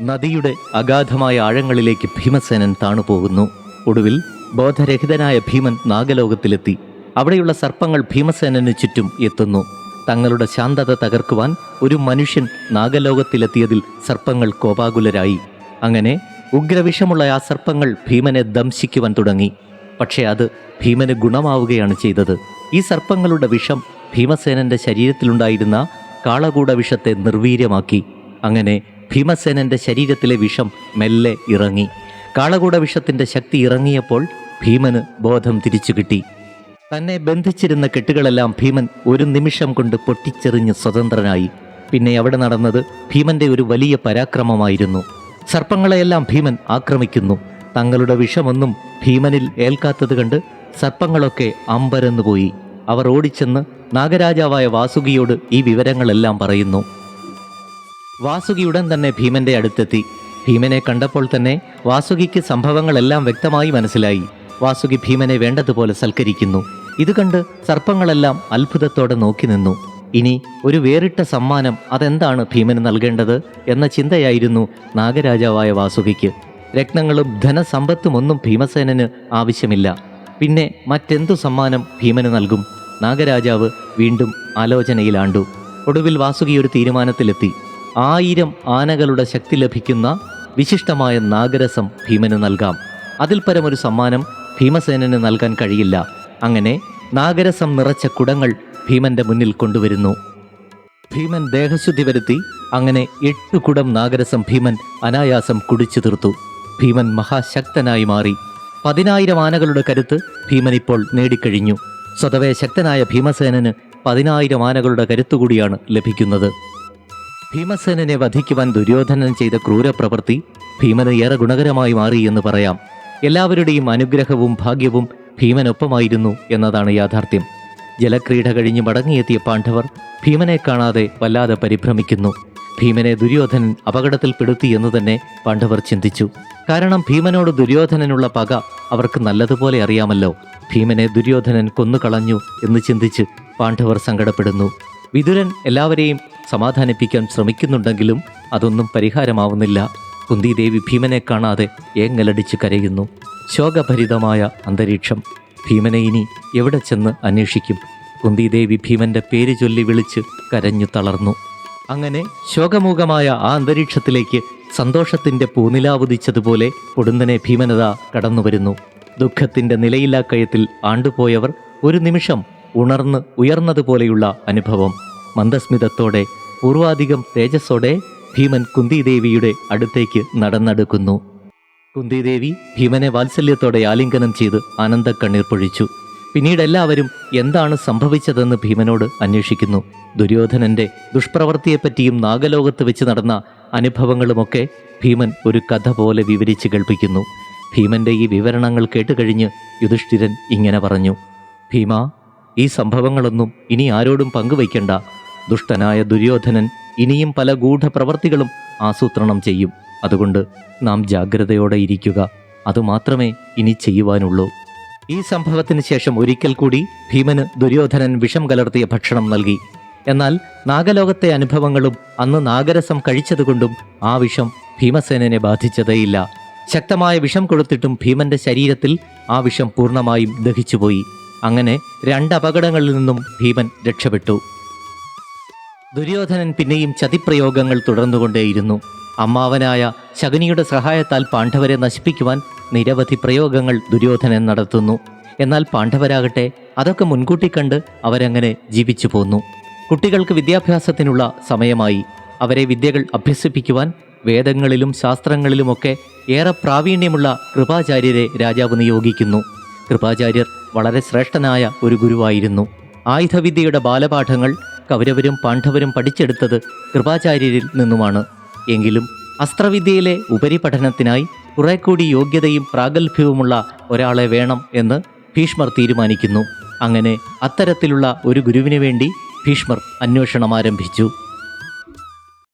നദിയുടെ അഗാധമായ ആഴങ്ങളിലേക്ക് ഭീമസേനൻ താണുപോകുന്നു. ഒടുവിൽ ബോധരഹിതനായ ഭീമൻ നാഗലോകത്തിലെത്തി. അവിടെയുള്ള സർപ്പങ്ങൾ ഭീമസേനന് ചുറ്റും എത്തുന്നു. തങ്ങളുടെ ശാന്തത തകർക്കുവാൻ ഒരു മനുഷ്യൻ നാഗലോകത്തിലെത്തിയതിൽ സർപ്പങ്ങൾ കോപാകുലരായി. അങ്ങനെ ഉഗ്രവിഷമുള്ള ആ സർപ്പങ്ങൾ ഭീമനെ ദംശിക്കുവാൻ തുടങ്ങി. പക്ഷേ അത് ഭീമന് ഗുണമാവുകയാണ് ചെയ്തത്. ഈ സർപ്പങ്ങളുടെ വിഷം ഭീമസേനന്റെ ശരീരത്തിലുണ്ടായിരുന്ന കാളകൂട വിഷത്തെ നിർവീര്യമാക്കി. അങ്ങനെ ഭീമസേനന്റെ ശരീരത്തിലെ വിഷം മെല്ലെ ഇറങ്ങി. കാളകൂട വിഷത്തിന്റെ ശക്തി ഇറങ്ങിയപ്പോൾ ഭീമന് ബോധം തിരിച്ചു കിട്ടി. തന്നെ ബന്ധിച്ചിരുന്ന കെട്ടുകളെല്ലാം ഭീമൻ ഒരു നിമിഷം കൊണ്ട് പൊട്ടിച്ചെറിഞ്ഞ് സ്വതന്ത്രനായി. പിന്നെ അവിടെ നടന്നത് ഭീമന്റെ ഒരു വലിയ പരാക്രമമായിരുന്നു. സർപ്പങ്ങളെയെല്ലാം ഭീമൻ ആക്രമിക്കുന്നു. തങ്ങളുടെ വിഷമൊന്നും ഭീമനിൽ ഏൽക്കാത്തത് കണ്ട് സർപ്പങ്ങളൊക്കെ അമ്പരന്നു പോയി അവർ ഓടിച്ചെന്ന് നാഗരാജാവായ വാസുകിയോട് ഈ വിവരങ്ങളെല്ലാം പറയുന്നു. വാസുകി ഉടൻ തന്നെ ഭീമന്റെ അടുത്തെത്തി. ഭീമനെ കണ്ടപ്പോൾ തന്നെ വാസുകിക്ക് സംഭവങ്ങളെല്ലാം വ്യക്തമായി മനസ്സിലായി. വാസുകി ഭീമനെ വേണ്ടതുപോലെ സൽക്കരിക്കുന്നു. ഇത് കണ്ട് സർപ്പങ്ങളെല്ലാം അത്ഭുതത്തോടെ നോക്കി നിന്നു. ഇനി ഒരു വേറിട്ട സമ്മാനം അതെന്താണ് ഭീമന് നൽകേണ്ടത് എന്ന ചിന്തയായിരുന്നു നാഗരാജാവായ വാസുകിക്ക്. രത്നങ്ങളും ധനസമ്പത്തുമൊന്നും ഭീമസേനന് ആവശ്യമില്ല. പിന്നെ മറ്റെന്തു സമ്മാനം ഭീമന് നൽകും? നാഗരാജാവ് വീണ്ടും ആലോചനയിലാണ്ടു. ഒടുവിൽ വാസുകി ഒരു തീരുമാനത്തിലെത്തി. ആയിരം ആനകളുടെ ശക്തി ലഭിക്കുന്ന വിശിഷ്ടമായ നാഗരസം ഭീമന് നൽകാം. അതിൽ പരമൊരു സമ്മാനം ഭീമസേനന് നൽകാൻ കഴിയില്ല. അങ്ങനെ നാഗരസം നിറച്ച കുടങ്ങൾ ഭീമന്റെ മുന്നിൽ കൊണ്ടുവരുന്നു. ഭീമൻ ദേഹശുദ്ധി വരുത്തി അങ്ങനെ എട്ടു കുടം നാഗരസം ഭീമൻ അനായാസം കുടിച്ചു തീർത്തു ഭീമൻ മഹാശക്തനായി മാറി. പതിനായിരം ആനകളുടെ കരുത്ത് ഭീമൻ ഇപ്പോൾ നേടിക്കഴിഞ്ഞു. സ്വതവേ ശക്തനായ ഭീമസേനന് പതിനായിരം ആനകളുടെ കരുത്തുകൂടിയാണ് ലഭിക്കുന്നത്. ഭീമസേനനെ വധിക്കുവാൻ ദുര്യോധനൻ ചെയ്ത ക്രൂരപ്രവൃത്തി ഭീമന് ഏറെ ഗുണകരമായി മാറി എന്ന് പറയാം. എല്ലാവരുടെയും അനുഗ്രഹവും ഭാഗ്യവും ഭീമനൊപ്പമായിരുന്നു എന്നതാണ് യാഥാർത്ഥ്യം. ജലക്രീഡ കഴിഞ്ഞ് മടങ്ങിയെത്തിയ പാണ്ഡവർ ഭീമനെ കാണാതെ വല്ലാതെ പരിഭ്രമിക്കുന്നു. ഭീമനെ ദുര്യോധനൻ അപകടത്തിൽപ്പെടുത്തി എന്ന് തന്നെ പാണ്ഡവർ ചിന്തിച്ചു. കാരണം ഭീമനോട് ദുര്യോധനനുള്ള പക അവർക്ക് നല്ലതുപോലെ അറിയാമല്ലോ. ഭീമനെ ദുര്യോധനൻ കൊന്നുകളഞ്ഞു എന്ന് ചിന്തിച്ച് പാണ്ഡവർ സങ്കടപ്പെടുന്നു. വിതുരൻ എല്ലാവരെയും സമാധാനിപ്പിക്കാൻ ശ്രമിക്കുന്നുണ്ടെങ്കിലും അതൊന്നും പരിഹാരമാവുന്നില്ല. കുന്തിദേവി ഭീമനെ കാണാതെ ഏങ്ങലടിച്ച് കരയുന്നു. ശോകഭരിതമായ അന്തരീക്ഷം. ഭീമനെ ഇനി എവിടെ ചെന്ന് അന്വേഷിക്കും? കുന്തിദേവി ഭീമന്റെ പേര് ചൊല്ലി വിളിച്ച് കരഞ്ഞു തളർന്നു. അങ്ങനെ ശോകമൂകമായ ആ അന്തരീക്ഷത്തിലേക്ക് സന്തോഷത്തിന്റെ പൂനിലാവുതിച്ചതുപോലെ പൊടുന്നനെ ഭീമനത കടന്നുവരുന്നു. ദുഃഖത്തിന്റെ നിലയില്ലാക്കയത്തിൽ ആണ്ടുപോയവർ ഒരു നിമിഷം ഉണർന്ന് ഉയർന്നതുപോലെയുള്ള അനുഭവം. മന്ദസ്മിതത്തോടെ പൂർവാധികം തേജസ്സോടെ ഭീമൻ കുന്തിദേവിയുടെ അടുത്തേക്ക് നടന്നെടുക്കുന്നു. കുന്തിദേവി ഭീമനെ വാത്സല്യത്തോടെ ആലിംഗനം ചെയ്ത് ആനന്ദക്കണ്ണീർ പൊഴിച്ചു. പിന്നീട് എല്ലാവരും എന്താണ് സംഭവിച്ചതെന്ന് ഭീമനോട് അന്വേഷിക്കുന്നു. ദുര്യോധനന്റെ ദുഷ്പ്രവൃത്തിയെപ്പറ്റിയും നാഗലോകത്ത് വെച്ച് നടന്ന അനുഭവങ്ങളുമൊക്കെ ഭീമൻ ഒരു കഥ പോലെ വിവരിച്ച് കേൾപ്പിക്കുന്നു. ഭീമന്റെ ഈ വിവരണങ്ങൾ കേട്ടുകഴിഞ്ഞ് യുധിഷ്ഠിരൻ ഇങ്ങനെ പറഞ്ഞു. ഭീമ ഈ സംഭവങ്ങളൊന്നും ഇനി ആരോടും പങ്കുവയ്ക്കണ്ട. ദുഷ്ടനായ ദുര്യോധനൻ ഇനിയും പല ഗൂഢപ്രവർത്തികളും ആസൂത്രണം ചെയ്യും. അതുകൊണ്ട് നാം ജാഗ്രതയോടെ ഇരിക്കുക. അതുമാത്രമേ ഇനി ചെയ്യുവാനുള്ളൂ. ഈ സംഭവത്തിന് ശേഷം ഒരിക്കൽ കൂടി ഭീമന് ദുര്യോധനൻ വിഷം കലർത്തിയ ഭക്ഷണം നൽകി. എന്നാൽ നാഗലോകത്തെ അനുഭവങ്ങളും അന്ന് നാഗരസം കഴിച്ചതുകൊണ്ടും ആ വിഷം ഭീമസേനനെ ബാധിച്ചതേയില്ല. ശക്തമായ വിഷം കൊടുത്തിട്ടും ഭീമന്റെ ശരീരത്തിൽ ആ വിഷം പൂർണമായും ദഹിച്ചുപോയി. അങ്ങനെ രണ്ട് അപകടങ്ങളിൽ നിന്നും ഭീമൻ രക്ഷപ്പെട്ടു. ദുര്യോധനൻ പിന്നെയും ചതിപ്രയോഗങ്ങൾ തുടർന്നുകൊണ്ടേയിരുന്നു. അമ്മാവനായ ശകുനിയുടെ സഹായത്താൽ പാണ്ഡവരെ നശിപ്പിക്കുവാൻ നിരവധി പ്രയോഗങ്ങൾ ദുര്യോധനൻ നടത്തുന്നു. എന്നാൽ പാണ്ഡവരാകട്ടെ അതൊക്കെ മുൻകൂട്ടി കണ്ട് അവരങ്ങനെ ജീവിച്ചു പോന്നു. കുട്ടികൾക്ക് വിദ്യാഭ്യാസത്തിനുള്ള സമയമായി. അവരെ വിദ്യകൾ അഭ്യസിപ്പിക്കുവാൻ വേദങ്ങളിലും ശാസ്ത്രങ്ങളിലുമൊക്കെ ഏറെ പ്രാവീണ്യമുള്ള കൃപാചാര്യരെ രാജാവ് നിയോഗിക്കുന്നു. കൃപാചാര്യർ വളരെ ശ്രേഷ്ഠനായ ഒരു ഗുരുവായിരുന്നു. ആയുധവിദ്യയുടെ ബാലപാഠങ്ങൾ കൗരവരും പാണ്ഡവരും പഠിച്ചെടുത്തത് കൃപാചാര്യരിൽ നിന്നുമാണ്. എങ്കിലും അസ്ത്രവിദ്യയിലെ ഉപരിപഠനത്തിനായി കുറെ കൂടി യോഗ്യതയും പ്രാഗൽഭ്യവുമുള്ള ഒരാളെ വേണം എന്ന് ഭീഷ്മർ തീരുമാനിക്കുന്നു. അങ്ങനെ അത്തരത്തിലുള്ള ഒരു ഗുരുവിനു വേണ്ടി ഭീഷ്മർ അന്വേഷണം ആരംഭിച്ചു.